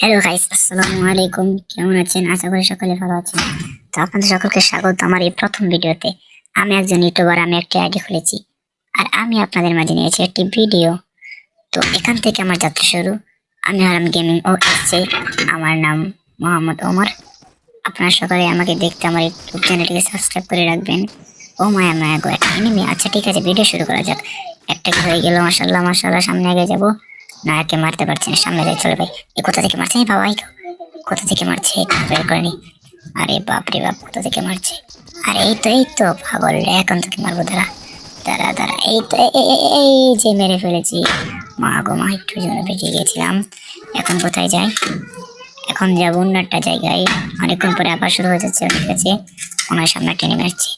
Hello guys আসসালামু আলাইকুম কেমন আছেন? আশা করি সকলে ভালো আছেন। তো আপনাদের সকলকে স্বাগত আমার এই প্রথম ভিডিওতে। আমি একজন ইউটিউবার, আমি একটি আইডি খুলেছি। আর আমি আপনাদের মাঝে নিয়েছি একটি ভিডিও। তো এখান থেকে আমার যাত্রা শুরু। আমি হলাম গেমিং ও এসছে। আমার নাম মোহাম্মদ ওমর। আপনারা সকলে আমাকে দেখতে আমার ইউটিউব চ্যানেলটিকে সাবস্ক্রাইব করে রাখবেন। ও মায়া মায়া গো, একটা আচ্ছা ঠিক আছে ভিডিও শুরু করা যাক। একটা হয়ে গেল? মাসাল্লাহ মাসাল্লাহ সামনে আগে যাব। না, একে মারতে পারছি না। সামনে যাই, চলে ভাই। এ, কোথা থেকে মারছে? এই তো কোথা থেকে মারছে? বের করেনি আরে বাপ রে বাপ, কোথা থেকে মারছে? আরে এই তো এই তো, পাগল এখন তোকে মারবো, দাঁড়া। দাঁড়া দাঁড়া। এই তো, এই- যে মেরে ফেলেছি। মা গো, মা, একটু জন্য বেঁচে গিয়েছিলাম এখন কোথায় যাই? এখন যাব অন্য একটা জায়গায়। অনেকক্ষণ পরে আবার শুরু হয়ে যাচ্ছে ঠিক আছে ওনার সামনে আসছে।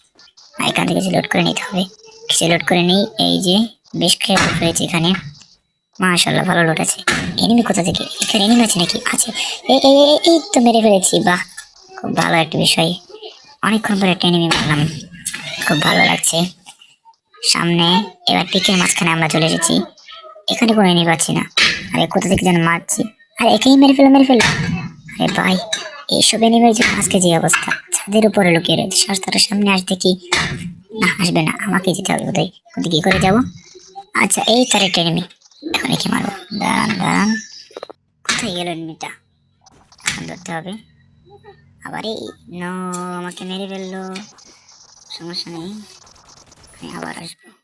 আর এখান থেকে কিছু লোড করে নিতে হবে। কিছু লোড করে নিই। এই যে বেশ খেয়ে রয়েছে এখানে। মাশাল্লাহ ভালো লোট আছে এনিমি কোথা থেকে? এখানে এনিমি আছে নাকি? আছে। এই এই তো মেরে ফেলেছি, বাহ। খুব ভালো একটা বিষয়। অনেকক্ষণ পরে একটা এনিমি মারলাম খুব ভালো লাগছে। সামনে এবার পিকের মাঝখানে আমরা চলে এসেছি। এখানে কোনো এনিমি পাচ্ছি না। আরে, কোথা থেকে যেন মারছি। আরে, একেই মেরে ফেলো মেরে ফেলো আরে ভাই, এইসব এনিমির জন্য আজকে যে অবস্থা। ছাদের উপরে লুকিয়ে রয়েছে। সস্তার সামনে আসতে কি? না, আসবে না। আমাকে যেতে হবে বোধহয়। কোথায় কি করে যাব? আচ্ছা এই তার একটা এনিমি একে মারবো? দাঁড়ান দাঁড়ান। কোথায় গেল এনিমিটা এখন ধরতে হবে। আবার এই, ন, আমাকে মেরে ফেলল। সমস্যা নেই। আমি আবার আসব।